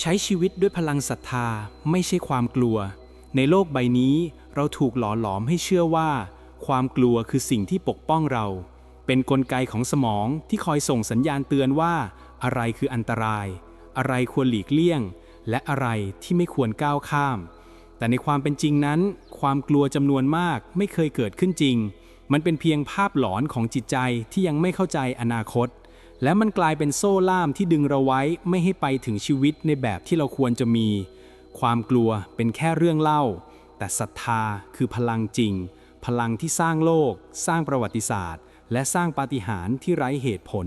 ใช้ชีวิตด้วยพลังศรัทธาไม่ใช่ความกลัว ในโลกใบนี้เราถูกหล่อหลอมให้เชื่อว่า ความกลัวคือสิ่งที่ปกป้องเรา เป็นนกลไกของสมองที่คอยส่งสัญญาณเตือนว่า อะไรคืออันตราย อะไรควรหลีกเลี่ยง และอะไรที่ไม่ควรก้าวข้าม แต่ในความเป็นจริงนั้น ความกลัวจำนวนมากไม่เคยเกิดขึ้นจริง มันเป็นเพียงภาพหลอนของจิตใจที่ยังไม่เข้าใจอนาคต และมันกลายเป็นโซ่ล่ามที่ดึงเราไว้ไม่ให้ไปถึงชีวิตในแบบที่เราควรจะมี ความกลัวเป็นแค่เรื่องเล่า แต่ศรัทธาคือพลังจริง พลังที่สร้างโลก สร้างประวัติศาสตร์ และสร้างปาฏิหาริย์ที่ไร้เหตุผล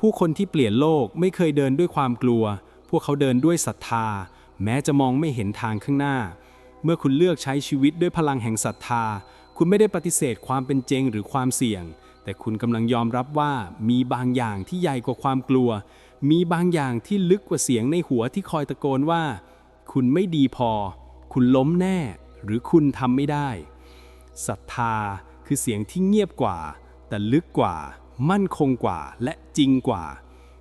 ผู้คนที่เปลี่ยนโลกไม่เคยเดินด้วยความกลัว พวกเขาเดินด้วยศรัทธา แม้จะมองไม่เห็นทางข้างหน้า เมื่อคุณเลือกใช้ชีวิตด้วยพลังแห่งศรัทธา คุณไม่ได้ปฏิเสธความเป็นจริงหรือความเสี่ยง แต่คุณกำลังยอมรับว่ามีบางอย่างที่ใหญ่กว่าความกลัว มีบางอย่างที่ลึกกว่าเสียงในหัวที่คอยตะโกนว่า คุณไม่ดีพอ คุณล้มแน่ หรือคุณทำไม่ได้ศรัทธาคือเสียงที่เงียบกว่า แต่ลึกกว่า มั่นคงกว่าและจริงกว่า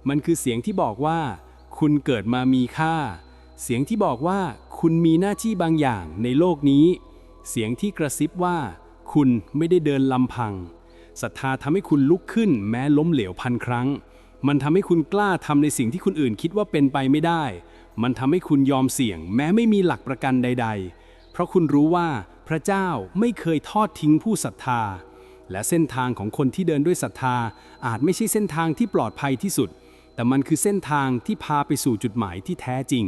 มันคือเสียงที่บอกว่า คุณเกิดมามีค่า เสียงที่บอกว่า คุณมีหน้าที่บางอย่างในโลกนี้ เสียงที่กระซิบว่า คุณไม่ได้เดินลำพัง ศรัทธาทำให้คุณลุกขึ้นแม้ล้มเหลวพันครั้ง มันทำให้คุณกล้าทำในสิ่งที่คนอื่นคิดว่าเป็นไปไม่ได้ มันทำให้คุณยอมเสี่ยง แม้ไม่มีหลักประกันใด ๆ เพราะคุณรู้ว่าพระเจ้าไม่เคยทอดทิ้งผู้ศรัทธา และเส้นทางของคนที่เดินด้วยศรัทธา อาจไม่ใช่เส้นทางที่ปลอดภัยที่สุด แต่มันคือเส้นทางที่พาไปสู่จุดหมายที่แท้จริง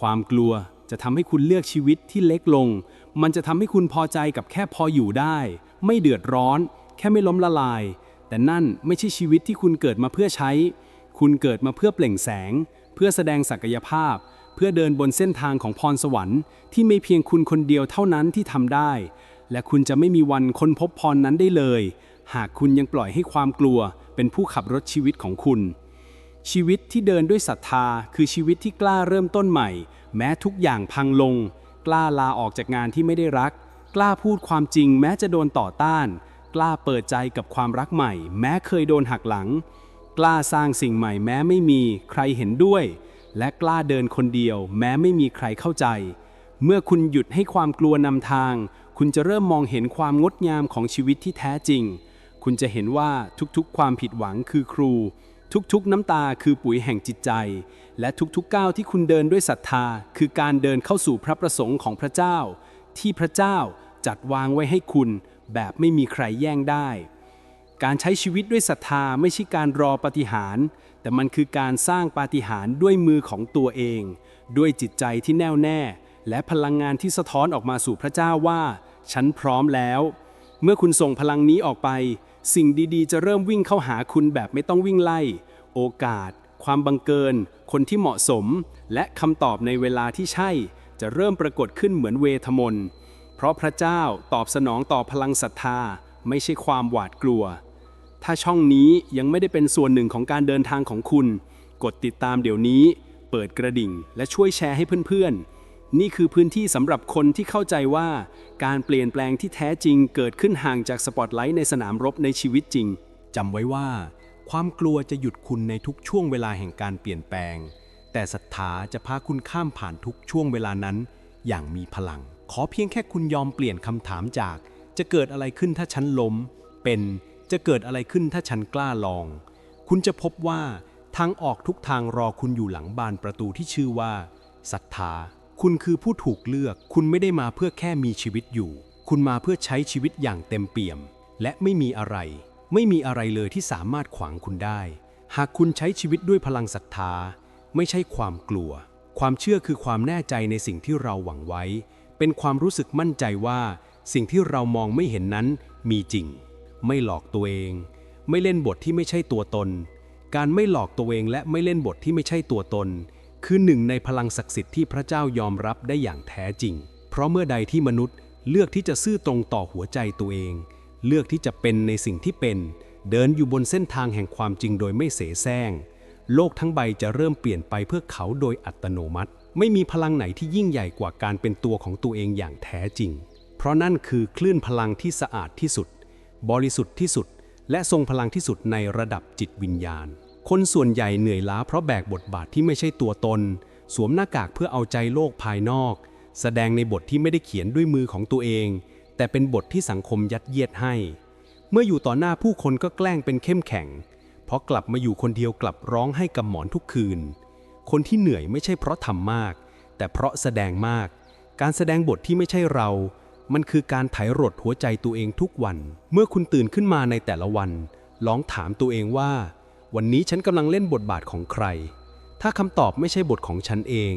ความกลัวจะทำให้คุณเลือกชีวิตที่เล็กลง มันจะทำให้คุณพอใจกับแค่พออยู่ได้ ไม่เดือดร้อน แค่ไม่ล้มละลาย แต่นั่นไม่ใช่ชีวิตที่คุณเกิดมาเพื่อใช้ คุณเกิดมาเพื่อเปล่งแสง เพื่อแสดงศักยภาพ เพื่อเดินบนเส้นทางของพรสวรรค์ที่ไม่เพียงคุณคนเดียวเท่านั้นที่ทำได้ และคุณจะไม่มีวันค้นพบพรนั้นได้เลย หากคุณยังปล่อยให้ความกลัว เป็นผู้ขับรถชีวิตของคุณ ชีวิตที่เดินด้วยศรัทธา คือชีวิตที่กล้าเริ่มต้นใหม่ แม้ทุกอย่างพังลง กล้าลาออกจากงานที่ไม่ได้รัก กล้าพูดความจริงแม้จะโดนต่อต้าน กล้าเปิดใจกับความรักใหม่ แม้เคยโดนหักหลัง กล้าสร้างสิ่งใหม่แม้ไม่มีใครเห็นด้วย และกล้าเดินคนเดียว แม้ไม่มีใครเข้าใจ เมื่อคุณหยุดให้ความกลัวนำทาง คุณจะเริ่มมองเห็นความงดงามของชีวิตที่แท้จริง คุณจะเห็นว่าทุกๆ ความผิดหวังคือครู ทุกๆ น้ำตาคือปุ๋ยแห่งจิตใจ และทุกๆก้าวที่คุณเดินด้วยศรัทธา คือการเดินเข้าสู่พระประสงค์ของพระเจ้า ที่พระเจ้าจัดวางไว้ให้คุณ แบบไม่มีใครแย่งได้ การใช้ชีวิตด้วยศรัทธาไม่ใช่การรอปาฏิหาริย์แต่มันคือการสร้างปาฏิหาริย์ด้วยมือของตัวเอง ด้วยจิตใจที่แน่วแน่ และพลังงานที่สะท้อนออกมาสู่พระเจ้าว่า ฉันพร้อมแล้ว เมื่อคุณส่งพลังนี้ออกไป สิ่งดีๆ จะเริ่มวิ่งเข้าหาคุณแบบไม่ต้องวิ่งไล่ โอกาส ความบังเกิน คนที่เหมาะสม และคำตอบในเวลาที่ใช่ จะเริ่มปรากฏขึ้นเหมือนเวทมนต์ เพราะพระเจ้าตอบสนองต่อพลังศรัทธาไม่ใช่ความหวาดกลัว ถ้าช่องนี้ยังไม่ได้เป็นส่วนหนึ่งของการเดินทางของคุณ กดติดตามเดี๋ยวนี้ เปิดกระดิ่ง และช่วยแชร์ให้เพื่อนๆ นี่คือพื้นที่สำหรับคนที่เข้าใจว่าการเปลี่ยนแปลงที่แท้จริงเกิดขึ้นห่างจากสปอตไลท์ในสนามรบในชีวิตจริงจำไว้ว่า ความกลัวจะหยุดคุณในทุกช่วงเวลาแห่งการเปลี่ยนแปลง แต่ศรัทธาจะพาคุณข้ามผ่านทุกช่วงเวลานั้น อย่างมีพลัง ขอเพียงแค่คุณยอมเปลี่ยนคำถามจาก จะเกิดอะไรขึ้นถ้าฉันล้ม เป็นจะเกิดอะไรขึ้นถ้าฉันกล้าลอง คุณจะพบว่าทางออกทุกทางรอคุณอยู่หลังบานประตูที่ชื่อว่าศรัทธา คุณคือผู้ถูกเลือก คุณไม่ได้มาเพื่อแค่มีชีวิตอยู่ คุณมาเพื่อใช้ชีวิตอย่างเต็มเปี่ยม และไม่มีอะไร ไม่มีอะไรเลยที่สามารถขวางคุณได้ หากคุณใช้ชีวิตด้วยพลังศรัทธา ไม่ใช่ความกลัว ความเชื่อคือความแน่ใจในสิ่งที่เราหวังไว้ เป็นความรู้สึกมั่นใจว่าสิ่งที่เรามองไม่เห็นนั้นมีจริง ไม่หลอกตัวเอง ไม่เล่นบทที่ไม่ใช่ตัวตน การไม่หลอกตัวเองและไม่เล่นบทที่ไม่ใช่ตัวตน คือหนึ่งในพลังศักดิ์สิทธิ์ที่พระเจ้ายอมรับได้อย่างแท้จริง เพราะเมื่อใดที่มนุษย์เลือกที่จะซื่อตรงต่อหัวใจตัวเอง เลือกที่จะเป็นในสิ่งที่เป็น เดินอยู่บนเส้นทางแห่งความจริงโดยไม่เสแสร้ง โลกทั้งใบจะเริ่มเปลี่ยนไปเพื่อเขาโดยอัตโนมัติ ไม่มีพลังไหนที่ยิ่งใหญ่กว่าการเป็นตัวของตัวเองอย่างแท้จริง เพราะนั่นคือคลื่นพลังที่สะอาดที่สุด บริสุทธิ์ที่สุด และทรงพลังที่สุดในระดับจิตวิญญาณ คนส่วนใหญ่เหนื่อยล้าเพราะแบกบทบาทที่ไม่ใช่ตัวตน สวมหน้ากากเพื่อเอาใจโลกภายนอก แสดงในบทที่ไม่ได้เขียนด้วยมือของตัวเอง แต่เป็นบทที่สังคมยัดเยียดให้ เมื่ออยู่ต่อหน้าผู้คนก็แกล้งเป็นเข้มแข็ง เพราะกลับมาอยู่คนเดียวกลับร้องให้กับหมอนทุกคืน คนที่เหนื่อยไม่ใช่เพราะทำมาก แต่เพราะแสดงมาก การแสดงบทที่ไม่ใช่เรา มันคือการไถรดหัวใจตัวเองทุกวัน เมื่อคุณตื่นขึ้นมาในแต่ละวัน ลองถามตัวเองว่า วันนี้ฉันกำลังเล่นบทบาทของใคร ถ้าคำตอบไม่ใช่บทของฉันเอง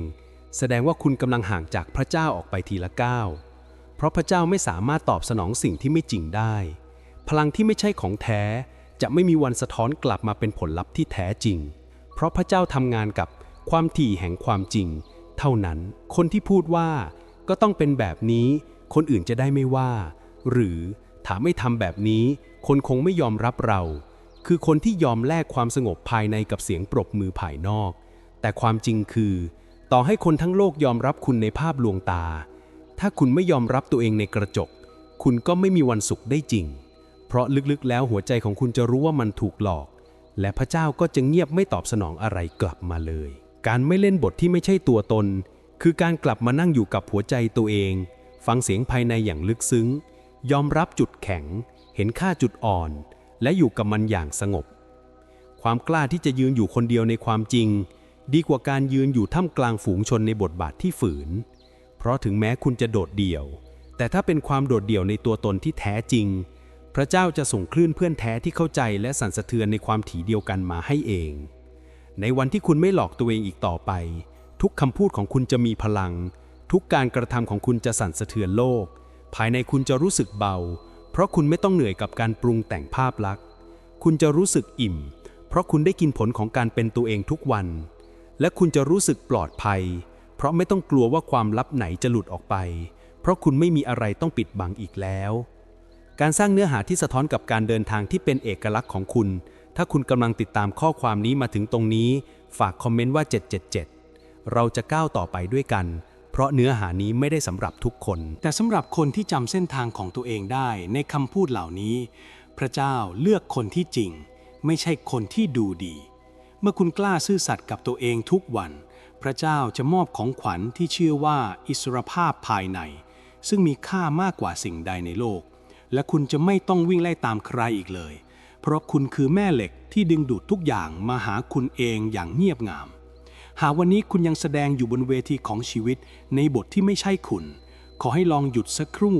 แสดงว่าคุณกำลังห่างจากพระเจ้าออกไปทีละก้าวเพราะพระเจ้าไม่สามารถตอบสนองสิ่งที่ไม่จริงได้ พลังที่ไม่ใช่ของแท้จะไม่มีวันสะท้อนกลับมาเป็นผลลัพธ์ที่แท้จริง เพราะพระเจ้าทำงานกับ ความถี่แห่งความจริง เท่านั้น คนที่พูดว่า ก็ต้องเป็นแบบนี้ คนอื่นจะได้ไม่ว่า หรือถ้าไม่ทำแบบนี้ คนคงไม่ยอมรับเรา คือคนที่ยอมแลกความสงบภายในกับเสียงปรบมือภายนอก แต่ความจริงคือ ต่อให้คนทั้งโลกยอมรับคุณในภาพลวงตา ถ้าคุณไม่ยอมรับตัวเองในกระจก คุณก็ไม่มีวันสุขได้จริง เพราะลึกๆ แล้วหัวใจของคุณจะรู้ว่ามันถูกหลอก และพระเจ้าก็จะเงียบไม่ตอบสนองอะไรกลับมาเลย การไม่เล่นบทที่ไม่ใช่ตัวตน คือการกลับมานั่งอยู่กับหัวใจตัวเอง ฟังเสียงภายในอย่างลึกซึ้ง ยอมรับจุดแข็ง เห็นค่าจุดอ่อน และอยู่กับมันอย่างสงบ ความกล้าที่จะยืนอยู่คนเดียวในความจริง ดีกว่าการยืนอยู่ท่ามกลางฝูงชนในบทบาทที่ฝืน เพราะถึงแม้คุณจะโดดเดี่ยว แต่ถ้าเป็นความโดดเดี่ยวในตัวตนที่แท้จริง พระเจ้าจะส่งคลื่นเพื่อนแท้ที่เข้าใจและสั่นสะเทือนในความถี่เดียวกันมาให้เอง ในวันที่คุณไม่หลอกตัวเองอีกต่อไป ทุกคำพูดของคุณจะมีพลัง ทุกการกระทำของคุณจะสั่นสะเทือนโลก ภายในคุณจะรู้สึกเบา เพราะคุณไม่ต้องเหนื่อยกับการปรุงแต่งภาพลักษณ์ คุณจะรู้สึกอิ่ม เพราะคุณได้กินผลของการเป็นตัวเองทุกวัน และคุณจะรู้สึกปลอดภัย เพราะไม่ต้องกลัวว่าความลับไหนจะหลุดออกไป เพราะคุณไม่มีอะไรต้องปิดบังอีกแล้ว การสร้างเนื้อหาที่สะท้อนกับการเดินทางที่เป็นเอกลักษณ์ของคุณ ถ้าคุณกำลังติดตามข้อความนี้มาถึงตรงนี้ ฝากคอมเมนต์ว่า 777 เราจะก้าวต่อไปด้วยกัน เพราะเนื้อหานี้ไม่ได้สำหรับทุกคน แต่สำหรับคนที่จำเส้นทางของตัวเองได้ในคำพูดเหล่านี้ พระเจ้าเลือกคนที่จริง ไม่ใช่คนที่ดูดี เมื่อคุณกล้าซื่อสัตย์กับตัวเองทุกวัน พระเจ้าจะมอบของขวัญที่ชื่อว่าอิสรภาพภายใน ซึ่งมีค่ามากกว่าสิ่งใดในโลก และคุณจะไม่ต้องวิ่งไล่ตามใครอีกเลย เพราะคุณคือแม่เหล็กที่ดึงดูดทุกอย่างมาหาคุณเองอย่างเงียบงาม หากวันนี้คุณยังแสดงอยู่บนเวทีของชีวิตในบทที่ไม่ใช่คุณ ขอให้ลองหยุดสักครู่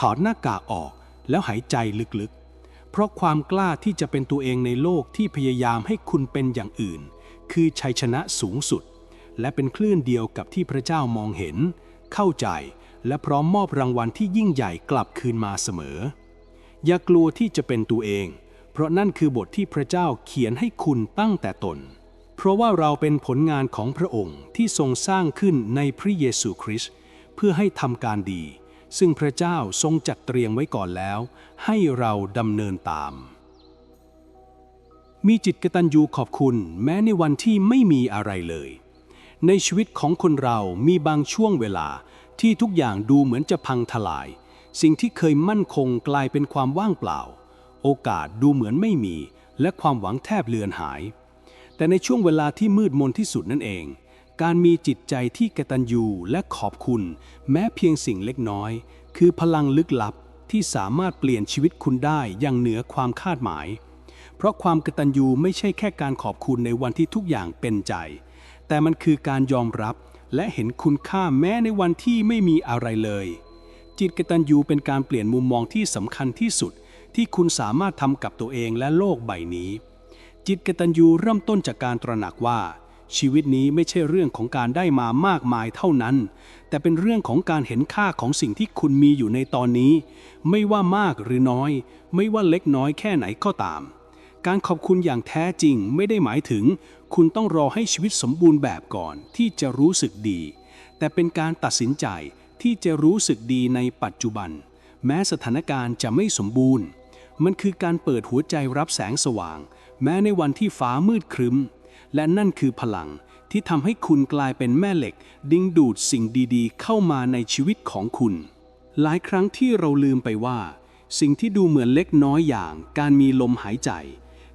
ถอดหน้ากากออกแล้วหายใจลึกๆ เพราะความกล้าที่จะเป็นตัวเองในโลกที่พยายามให้คุณเป็นอย่างอื่น คือชัยชนะสูงสุด และเป็นคลื่นเดียวกับที่พระเจ้ามองเห็น เข้าใจและพร้อมมอบรางวัลที่ยิ่งใหญ่กลับคืนมาเสมอ อย่ากลัวที่จะเป็นตัวเอง ราะนั่นคือบทที่พระเจ้าเขียนให้คุณตั้งแต่ตน เพราะว่าเราเป็นผลงานของพระองค์ที่ทรงสร้างขึ้นในพระเยซูคริสต์เพื่อให้ทำการดี ซึ่งพระเจ้าทรงจัดเตรียมไว้ก่อนแล้ว ให้เราดำเนินตาม มีจิตกตัญญูขอบคุณแม้ในวันที่ไม่มีอะไรเลย ในชีวิตของคนเรามีบางช่วงเวลาที่ทุกอย่างดูเหมือนจะพังทลาย สิ่งที่เคยมั่นคงกลายเป็นความว่างเปล่า โอกาสดูเหมือนไม่มี และความหวังแทบเลือนหาย แต่ในช่วงเวลาที่มืดมนที่สุดนั่นเอง การมีจิตใจที่กตัญญูและขอบคุณ แม้เพียงสิ่งเล็กน้อย คือพลังลึกลับที่สามารถเปลี่ยนชีวิตคุณได้อย่างเหนือความคาดหมาย เพราะความกตัญญูไม่ใช่แค่การขอบคุณในวันที่ทุกอย่างเป็นใจ แต่มันคือการยอมรับและเห็นคุณค่าแม้ในวันที่ไม่มีอะไรเลย จิตกตัญญูเป็นการเปลี่ยนมุมมองที่สำคัญที่สุด ที่คุณสามารถทำกับตัวเองและโลกใบนี้ จิตกตัญญูเริ่มต้นจากการตระหนักว่า ชีวิตนี้ไม่ใช่เรื่องของการได้มามากมายเท่านั้น แต่เป็นเรื่องของการเห็นค่าของสิ่งที่คุณมีอยู่ในตอนนี้ ไม่ว่ามากหรือน้อย ไม่ว่าเล็กน้อยแค่ไหนก็ตาม การขอบคุณอย่างแท้จริงไม่ได้หมายถึง คุณต้องรอให้ชีวิตสมบูรณ์แบบก่อนที่จะรู้สึกดี แต่เป็นการตัดสินใจที่จะรู้สึกดีในปัจจุบัน แม้สถานการณ์จะไม่สมบูรณ์ มันคือการเปิดหัวใจรับแสงสว่าง แม้ในวันที่ฟ้ามืดครึ้ม และนั่นคือพลังที่ทำให้คุณกลายเป็นแม่เหล็ก ดึงดูดสิ่งดีๆ เข้ามาในชีวิตของคุณ หลายครั้งที่เราลืมไปว่า สิ่งที่ดูเหมือนเล็กน้อยอย่าง การมีลมหายใจ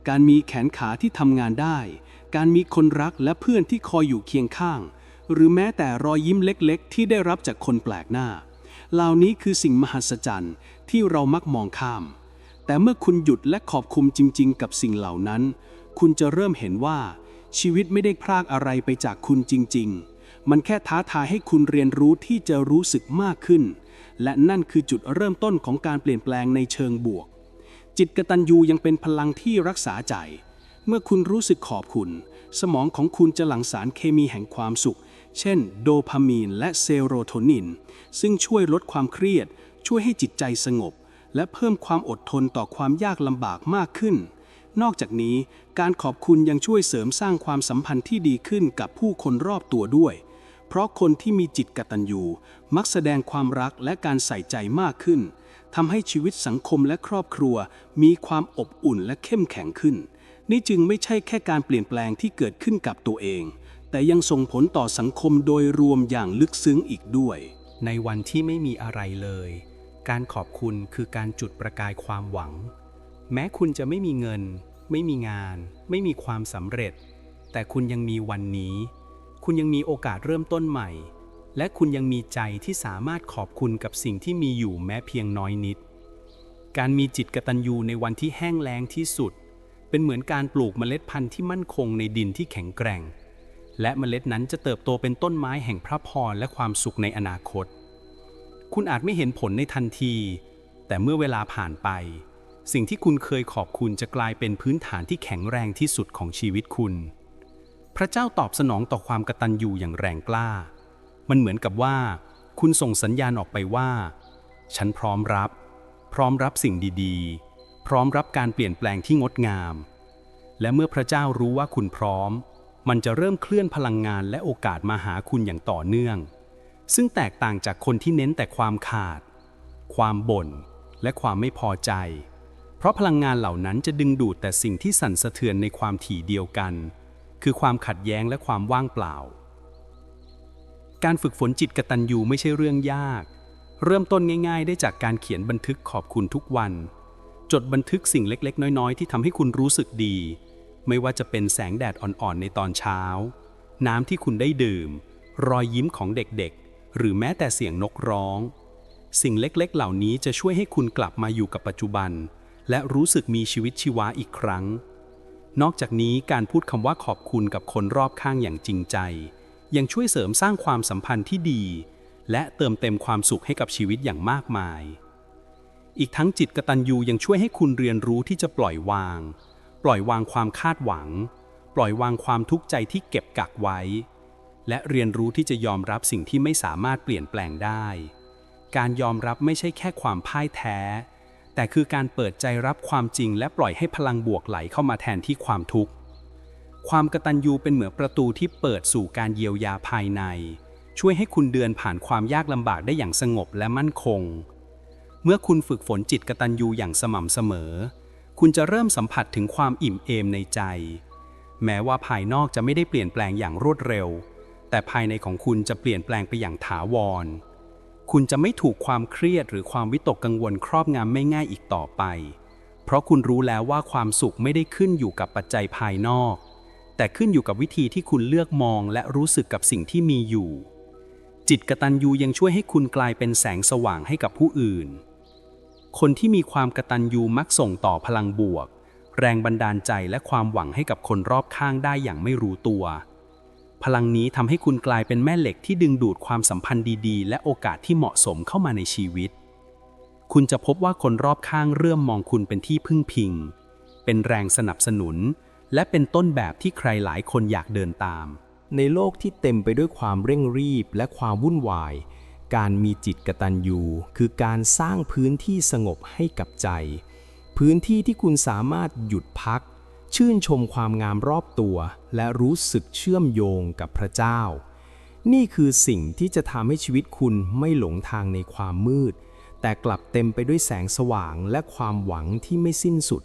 การมีแขนขาที่ทำงานได้ การมีคนรักและเพื่อนที่คอยอยู่เคียงข้าง หรือแม้แต่รอยยิ้มเล็กๆ ที่ได้รับจากคนแปลกหน้า เหล่านี้คือสิ่งมหัศจรรย์ที่เรามักมองข้าม แต่เมื่อคุณหยุดและขอบคุณจริง ๆ กับสิ่งเหล่านั้น คุณจะเริ่มเห็นว่า ชีวิตไม่ได้พรากอะไรไปจากคุณจริง ๆ มันแค่ท้าทายให้คุณเรียนรู้ที่จะรู้สึกมากขึ้น และนั่นคือจุดเริ่มต้นของการเปลี่ยนแปลงในเชิงบวก จิตกตัญญูยังเป็นพลังที่รักษาใจ เมื่อคุณรู้สึกขอบคุณ สมองของคุณจะหลั่งสารเคมีแห่งความสุข เช่น โดพามีนและเซโรโทนิน ซึ่งช่วยลดความเครียด ช่วยให้จิตใจสงบ และเพิ่มความอดทนต่อความยากลำบากมากขึ้น นอกจากนี้การขอบคุณยังช่วยเสริมสร้างความสัมพันธ์ที่ดีขึ้นกับผู้คนรอบตัวด้วย เพราะคนที่มีจิตกตัญญูมักแสดงความรักและการใส่ใจมากขึ้นทำให้ชีวิตสังคมและครอบครัว มีความอบอุ่นและเข้มแข็งขึ้น นี่จึงไม่ใช่แค่การเปลี่ยนแปลงที่เกิดขึ้นกับตัวเอง แต่ยังส่งผลต่อสังคมโดยรวมอย่างลึกซึ้งอีกด้วย ในวันที่ไม่มีอะไรเลย การขอบคุณคือการจุดประกายความหวัง แม้คุณจะไม่มีเงิน ไม่มีงาน ไม่มีความสำเร็จ แต่คุณยังมีวันนี้ คุณยังมีโอกาสเริ่มต้นใหม่ และคุณยังมีใจที่สามารถขอบคุณกับสิ่งที่มีอยู่แม้เพียงน้อยนิด การมีจิตกตัญญูในวันที่แห้งแล้งที่สุด เป็นเหมือนการปลูกเมล็ดพันธุ์ที่มั่นคงในดินที่แข็งแกร่ง และเมล็ดนั้นจะเติบโตเป็นต้นไม้แห่งพระพรและความสุขในอนาคต คุณอาจไม่เห็นผลในทันที แต่เมื่อเวลาผ่านไป สิ่งที่คุณเคยขอบคุณจะกลายเป็นพื้นฐานที่แข็งแรงที่สุดของชีวิตคุณ พระเจ้าตอบสนองต่อความกตัญญูอย่างแรงกล้า มันเหมือนกับว่า คุณส่งสัญญาณออกไปว่า ฉันพร้อมรับ พร้อมรับสิ่งดีๆ พร้อมรับการเปลี่ยนแปลงที่งดงาม และเมื่อพระเจ้ารู้ว่าคุณพร้อม มันจะเริ่มเคลื่อนพลังงานและโอกาสมาหาคุณอย่างต่อเนื่อง ซึ่งแตกต่างจากคนที่เน้นแต่ความขาด ความบ่น และความไม่พอใจ เพราะพลังงานเหล่านั้นจะดึงดูดแต่สิ่งที่สั่นสะเทือนในความถี่เดียวกัน คือความขัดแย้งและความว่างเปล่า การฝึกฝนจิตกตัญญูไม่ใช่เรื่องยาก เริ่มต้นง่าย ๆ ได้จากการเขียนบันทึกขอบคุณทุกวัน จดบันทึกสิ่งเล็ก ๆ น้อย ๆ ที่ทำให้คุณรู้สึกดี ไม่ว่าจะเป็นแสงแดดอ่อน ๆ ในตอนเช้า น้ำที่คุณได้ดื่ม รอยยิ้มของเด็กๆ หรือแม้แต่เสียงนกร้อง สิ่งเล็กๆ เหล่านี้จะช่วยให้คุณกลับมาอยู่กับปัจจุบัน และรู้สึกมีชีวิตชีวาอีกครั้ง นอกจากนี้การพูดคำว่าขอบคุณกับคนรอบข้างอย่างจริงใจ ยังช่วยเสริมสร้างความสัมพันธ์ที่ดี และเติมเต็มความสุขให้กับชีวิตอย่างมากมาย อีกทั้งจิตกตัญญูยังช่วยให้คุณเรียนรู้ที่จะปล่อยวาง ปล่อยวางความคาดหวัง ปล่อยวางความทุกข์ใจที่เก็บกักไว้ และเรียนรู้ที่จะยอมรับสิ่งที่ไม่สามารถเปลี่ยนแปลงได้ การยอมรับไม่ใช่แค่ความพ่ายแท้ แต่คือการเปิดใจรับความจริง และปล่อยให้พลังบวกไหลเข้ามาแทนที่ความทุกข์ ความกตัญญูเป็นเหมือนประตูที่เปิดสู่การเยียวยาภายใน ช่วยให้คุณเดินผ่านความยากลำบากได้อย่างสงบและมั่นคง เมื่อคุณฝึกฝนจิตกตัญญูอย่างสม่ำเสมอ คุณจะเริ่มสัมผัสถึงความอิ่มเอมในใจ แม้ว่าภายนอกจะไม่ได้เปลี่ยนแปลงอย่างรวดเร็ว แต่ภายในของคุณจะเปลี่ยนแปลงไปอย่างถาวร คุณจะไม่ถูกความเครียดหรือความวิตกกังวลครอบงำไม่ง่ายอีกต่อไป เพราะคุณรู้แล้วว่าความสุขไม่ได้ขึ้นอยู่กับปัจจัยภายนอก แต่ขึ้นอยู่กับวิธีที่คุณเลือกมองและรู้สึกกับสิ่งที่มีอยู่ จิตกตัญญูยังช่วยให้คุณกลายเป็นแสงสว่างให้กับผู้อื่น คนที่มีความกตัญญูมักส่งต่อพลังบวก แรงบันดาลใจและความหวังให้กับคนรอบข้างได้อย่างไม่รู้ตัว พลังนี้ทำให้คุณกลายเป็นแม่เหล็กที่ดึงดูดความสัมพันธ์ดีๆ และโอกาสที่เหมาะสมเข้ามาในชีวิต คุณจะพบว่าคนรอบข้างเริ่มมองคุณเป็นที่พึ่งพิง เป็นแรงสนับสนุน และเป็นต้นแบบที่ใครหลายคนอยากเดินตาม ในโลกที่เต็มไปด้วยความเร่งรีบและความวุ่นวาย การมีจิตกตัญญูคือการสร้างพื้นที่สงบให้กับใจ พื้นที่ที่คุณสามารถหยุดพัก ชื่นชมความงามรอบตัว และรู้สึกเชื่อมโยงกับพระเจ้า นี่คือสิ่งที่จะทำให้ชีวิตคุณไม่หลงทางในความมืด แต่กลับเต็มไปด้วยแสงสว่างและความหวังที่ไม่สิ้นสุด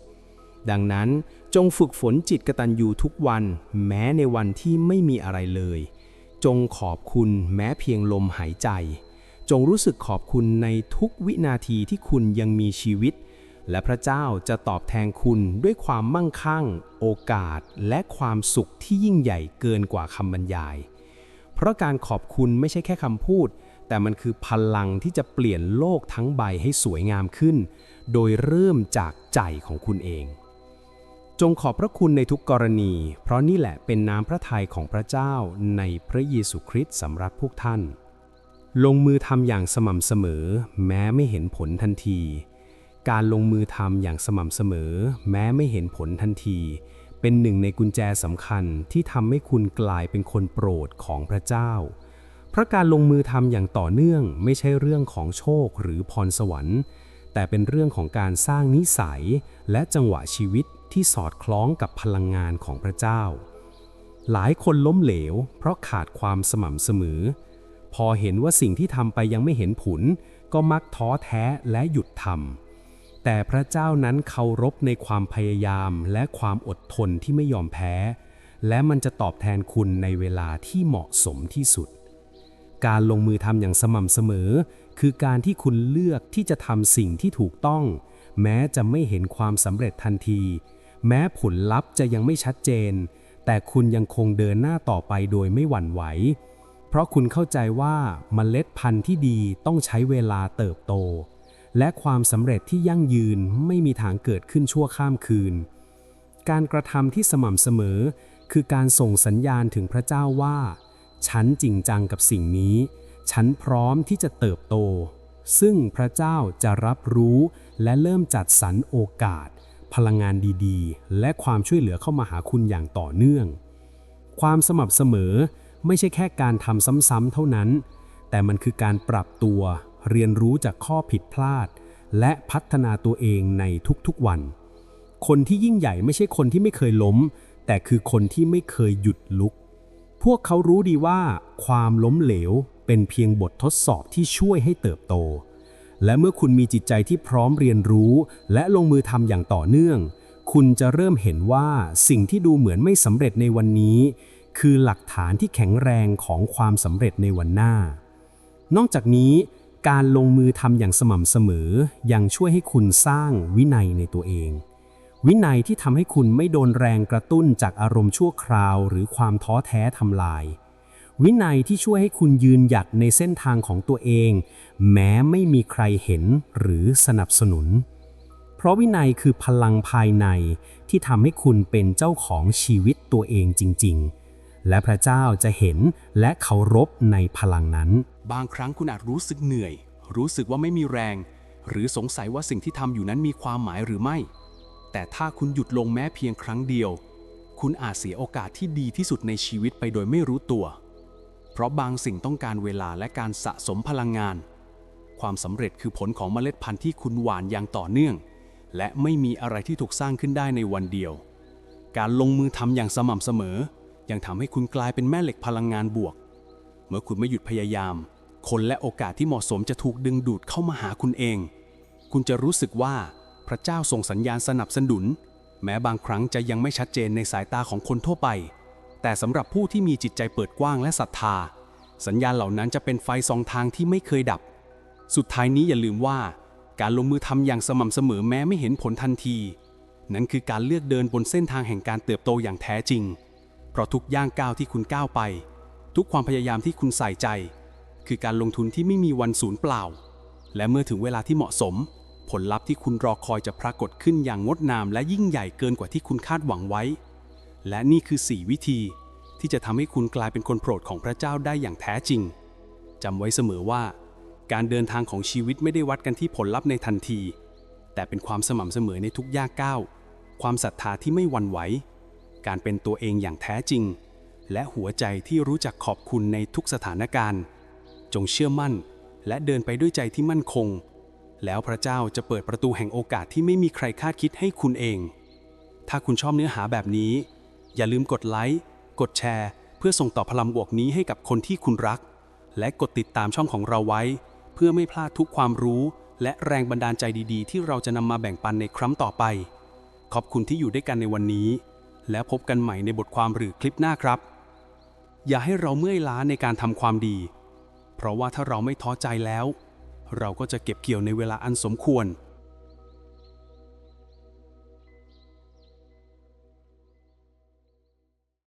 ดังนั้นจงฝึกฝนจิตกตัญญูทุกวัน แม้ในวันที่ไม่มีอะไรเลย จงขอบคุณแม้เพียงลมหายใจ จงรู้สึกขอบคุณในทุกวินาทีที่คุณยังมีชีวิต และพระเจ้าจะตอบแทนคุณด้วยความมั่งคั่ง โอกาส และความสุขที่ยิ่งใหญ่เกินกว่าคำบรรยาย เพราะการขอบคุณไม่ใช่แค่คำพูด แต่มันคือพลังที่จะเปลี่ยนโลกทั้งใบให้สวยงามขึ้น โดยเริ่มจากใจของคุณเอง จงขอบพระคุณในทุกกรณี เพราะนี่แหละเป็นน้ำพระทัยของพระเจ้าในพระเยซูคริสต์สำหรับพวกท่าน ลงมือทำอย่างสม่ำเสมอ แม้ไม่เห็นผลทันที การลงมือทำอย่างสม่ำเสมอ แม้ไม่เห็นผลทันที เป็นหนึ่งในกุญแจสำคัญที่ทำให้คุณกลายเป็นคนโปรดของพระเจ้า เพราะการลงมือทำอย่างต่อเนื่องไม่ใช่เรื่องของโชคหรือพรสวรรค์ แต่เป็นเรื่องของการสร้างนิสัย และจังหวะชีวิตที่สอดคล้องกับพลังงานของพระเจ้า หลายคนล้มเหลว เพราะขาดความสม่ำเสมอ พอเห็นว่าสิ่งที่ทำไปยังไม่เห็นผล ก็มักท้อแท้และหยุดทำ แต่พระเจ้านั้นเคารพในความพยายามและความอดทนที่ไม่ยอมแพ้ และมันจะตอบแทนคุณในเวลาที่เหมาะสมที่สุด การลงมือทำอย่างสม่ำเสมอ คือการที่คุณเลือกที่จะทำสิ่งที่ถูกต้อง แม้จะไม่เห็นความสำเร็จทันที แม้ผลลัพธ์จะยังไม่ชัดเจน แต่คุณยังคงเดินหน้าต่อไปโดยไม่หวั่นไหว เพราะคุณเข้าใจว่าเมล็ดพันธุ์ที่ดีต้องใช้เวลาเติบโต และความสำเร็จที่ยั่งยืนไม่มีทางเกิดขึ้นชั่วข้ามคืน การกระทำที่สม่ำเสมอ คือการส่งสัญญาณถึงพระเจ้าว่า ฉันจริงจังกับสิ่งนี้ ฉันพร้อมที่จะเติบโต ซึ่งพระเจ้าจะรับรู้และเริ่มจัดสรรโอกาส พลังงานดีๆ และความช่วยเหลือเข้ามาหาคุณอย่างต่อเนื่อง ความสม่ำเสมอไม่ใช่แค่การทำซ้ำๆเท่านั้น แต่มันคือการปรับตัว เรียนรู้จากข้อผิดพลาด และพัฒนาตัวเองในทุกๆวัน คนที่ยิ่งใหญ่ไม่ใช่คนที่ไม่เคยล้ม แต่คือคนที่ไม่เคยหยุดลุก พวกเขารู้ดีว่า ความล้มเหลวเป็นเพียงบททดสอบที่ช่วยให้เติบโต และเมื่อคุณมีจิตใจที่พร้อมเรียนรู้ และลงมือทำอย่างต่อเนื่อง คุณจะเริ่มเห็นว่าสิ่งที่ดูเหมือนไม่สำเร็จในวันนี้ คือหลักฐานที่แข็งแรงของความสำเร็จในวันหน้า นอกจากนี้ การลงมือทำอย่างสม่ำเสมอ ยังช่วยให้คุณสร้างวินัยในตัวเอง วินัยที่ทำให้คุณไม่โดนแรงกระตุ้นจากอารมณ์ชั่วคราว หรือความท้อแท้ทำลาย วินัยที่ช่วยให้คุณยืนหยัดในเส้นทางของตัวเอง แม้ไม่มีใครเห็นหรือสนับสนุน เพราะวินัยคือพลังภายในที่ทำให้คุณเป็นเจ้าของชีวิตตัวเองจริง ๆ และพระเจ้าจะเห็นและเคารพในพลังนั้น บางครั้งคุณอาจรู้สึกเหนื่อย รู้สึกว่าไม่มีแรง หรือสงสัยว่าสิ่งที่ทำอยู่นั้นมีความหมายหรือไม่ แต่ถ้าคุณหยุดลงแม้เพียงครั้งเดียว คุณอาจเสียโอกาสที่ดีที่สุดในชีวิตไปโดยไม่รู้ตัว เพราะบางสิ่งต้องการเวลาและการสะสมพลังงาน ความสำเร็จคือผลของเมล็ดพันธุ์ที่คุณหว่านอย่างต่อเนื่อง และไม่มีอะไรที่ถูกสร้างขึ้นได้ในวันเดียว การลงมือทำอย่างสม่ำเสมอ ยังทำให้คุณกลายเป็นแม่เหล็กพลังงานบวก เมื่อคุณไม่หยุดพยายาม คนและโอกาสที่เหมาะสมจะถูกดึงดูดเข้ามาหาคุณเอง คุณจะรู้สึกว่าพระเจ้าส่งสัญญาณสนับสนุน แม้บางครั้งจะยังไม่ชัดเจนในสายตาของคนทั่วไป แต่สำหรับผู้ที่มีจิตใจเปิดกว้างและศรัทธา สัญญาณเหล่านั้นจะเป็นไฟสองทางที่ไม่เคยดับ สุดท้ายนี้อย่าลืมว่า การลงมือทำอย่างสม่ำเสมอแม้ไม่เห็นผลทันที นั้นคือการเลือกเดินบนเส้นทางแห่งการเติบโตอย่างแท้จริง ราะทุกย่างก้าวที่คุณก้าวไป ทุกความพยายามที่คุณใส่ใจ คือการลงทุนที่ไม่มีวันสูญเปล่า และเมื่อถึงเวลาที่เหมาะสม ผลลัพธ์ที่คุณรอคอยจะปรากฏขึ้นอย่างงดงามและยิ่งใหญ่เกินกว่าที่คุณคาดหวังไว้ และนี่คือ 4 วิธี ที่จะทำให้คุณกลายเป็นคนโปรดของพระเจ้าได้อย่างแท้จริงจำไว้เสมอว่า การเดินทางของชีวิตไม่ได้วัดกันที่ผลลัพธ์ในทันที แต่เป็นความสม่ำเสมอในทุกย่างก้าว ความศรัทธาที่ไม่หวั่นไหว การเป็นตัวเองอย่างแท้จริง และหัวใจที่รู้จักขอบคุณในทุกสถานการณ์ จงเชื่อมั่น และเดินไปด้วยใจที่มั่นคง แล้วพระเจ้าจะเปิดประตูแห่งโอกาสที่ไม่มีใครคาดคิดให้คุณเอง ถ้าคุณชอบเนื้อหาแบบนี้ อย่าลืมกดไลค์กดแชร์ เพื่อส่งต่อพลังบวกนี้ให้กับคนที่คุณรัก และกดติดตามช่องของเราไว้ เพื่อไม่พลาดทุกความรู้ และแรงบันดาลใจดี ๆ ที่เราจะนำมาแบ่งปันในครั้งต่อไป ขอบคุณที่อยู่ด้วยกันในวันนี้ แล้วพบกันใหม่ในบทความหรือคลิปหน้าครับ อย่าให้เราเมื่อยล้าในการทำความดี เพราะว่าถ้าเราไม่ท้อใจแล้ว เราก็จะเก็บเกี่ยวในเวลาอันสมควร